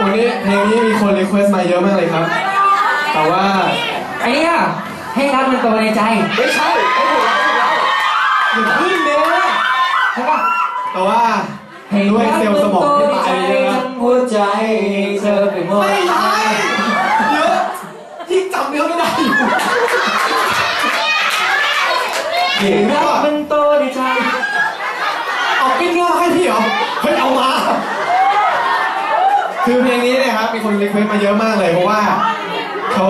วันนี้เพลงนี้มีคนรีเควสต์มาเยอะมากเลยครับ แต่ว่าไอ้เนี่ยให้รักมันตัวในใจไม่ใช่ไอ้ผมอย่าพึ่งเนี่ยใช่ปะแต่ว่าด้วยเซลล์สมองที่ตายไปเยอะนะหัวใจเธอไปหมดไม่ใช่เยอะที่จำเนื้อไม่ได้อยู่ให้รักมันโตในใจเอาปิ้นเนื้อมาให้พี่เหรอเฮ้ยเอามา คือเพลงนี้เนี่ยครับมีคนรีเควสต์มาเยอะมากเลยเพราะว่าเขา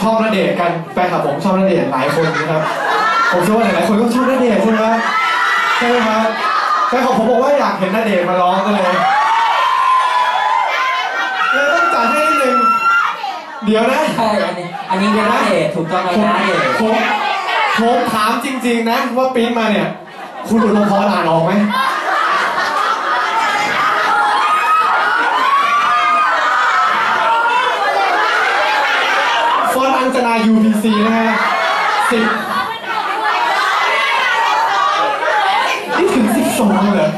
ชอบณเดชน์กันแฟนคลับผมชอบณเดชน์หลายคนนะครับ ผมเชื่อว่าหลายๆคนก็ชอบณเดชน์ใช่ไหมครับใช่ไหมครับแฟนของผมบอกว่าอยากเห็นณเดชน์มาร้องกันเลยเลยต้องจัดให้นิดนึงเดี๋ยวนะใช่อันนี้อันนี้เป็นนักเดทถูกต้องเลยผมนะเดทผมผมถามจริง ๆ นะ ว่าปริ้นมาเนี่ย คุณอุดมพรอ่านออกไหมฟอนต์อัญจนา UPC นะฮะ สิบนี่ถึงสิบสองเลยเหรอ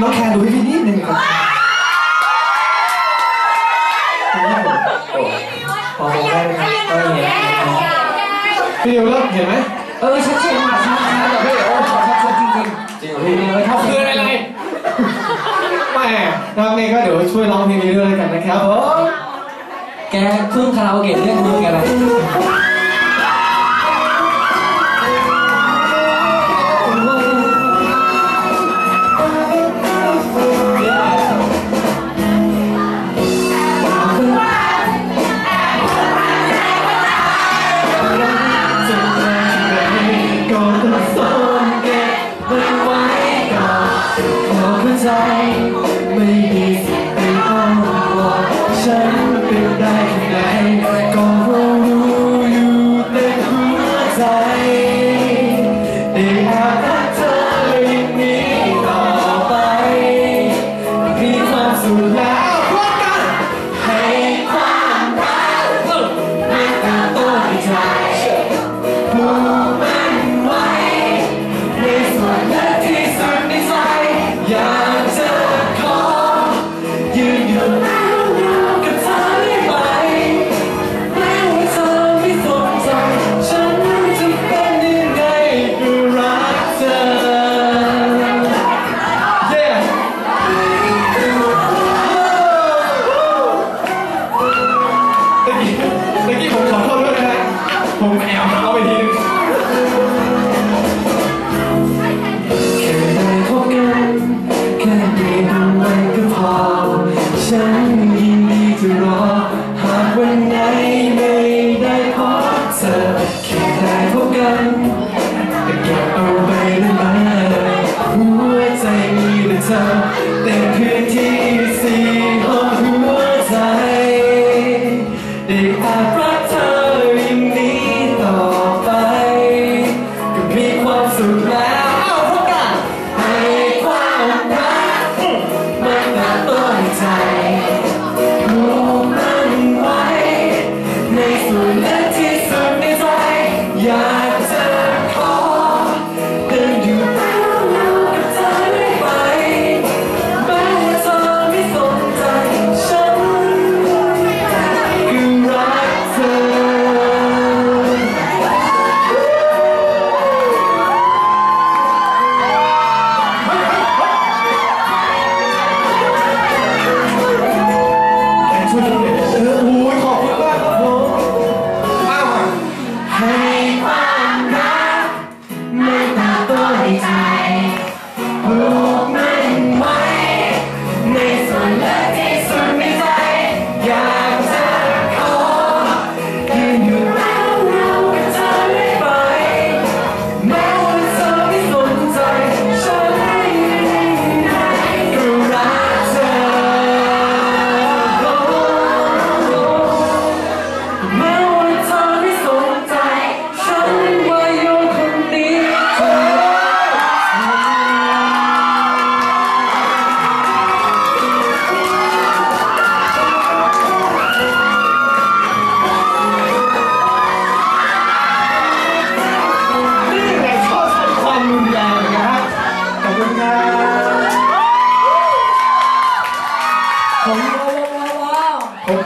น้องแคนดูพี่นิดนึงครับพอได้ไหมครับก็อย่เงี้ยวเริ่มเห็นไหมเออชัดเจนมากชัดเจนแบบเฮ้ยโอ้ชัดเจนจริงจริงเหรอพี่ๆเลยเท่าคืออะไรไรแม่นะครับนี่ก็เดี๋ยวช่วยร้องเพลงนี้ด้วยกันนะครับผม แกเพิ่งคาราโอเกะเรื่องมึงแกอะ แค่ได้พบกันแต่เก็บเอาไปได้ไหมหัวใจมีแต่เธอแต่พื้นที่สี่ของหัวใจได้อาบ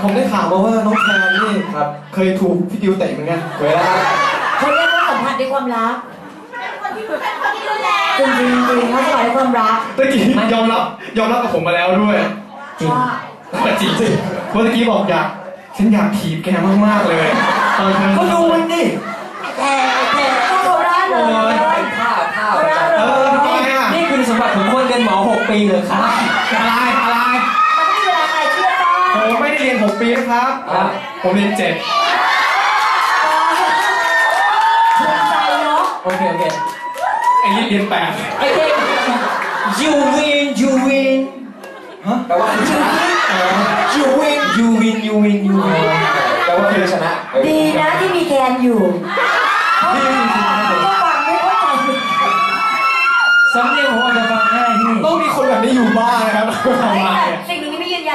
ผมได้ข่าวมาว่าน้องแคนนี่ครับ เคยถูกพี่ดิวเตะเหมือนกันเวลาเขาเรียกว่าสัมผัสด้วยความรักจริงจริงจริงเขาสัมผัสด้วยความรักตะกี้ยอมรับยอมรับกับผมมาแล้วด้วยจริงว่าจริงจริงเพราะตะกี้บอกอยากฉันอยากถีบแกมากๆเลยตอนเธอก็ดูมันดิแต่แต่ก็เขาร่าเริงเลยข้าวข้าวเขาร่าเริเองอทำไมอะนี่คือสมบัติของคนเรียนหมอ 6 ปีเหรอครับอะไร 6 ปีนะครับครับผมเรียน7ภูมิใจเนาะโอเคโอเคไอ้นี่เรียนไอ้เด็กยูวินยูวินฮะแปลว่าชนะยูวินยูวินยูวินยูวินแปลว่าคือชนะดีนะที่มีแคนอยู่ก็ฟังไม่เข้าใจสำเนียงผมอาจจะฟังง่ายที่8ต้องมีคนแบบนี้อยู่บ้างนะครับ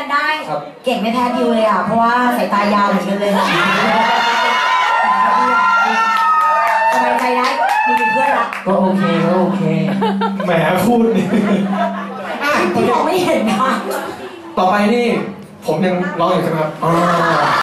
นึ่งที่ไม่ยืนยันได้ ครับ เก่งไม่แพ้ดิวเลยอะ เพราะว่าสายตายาวเหมือนกันเลยสบายใจได้มีเพื่อนรักก็โอเคก็โอเค แหมพูดนี่อะที่มองไม่เห็นนะ ต่อไปนี่ ผมยังร้องอยู่ใช่ไหมครับอ๋อ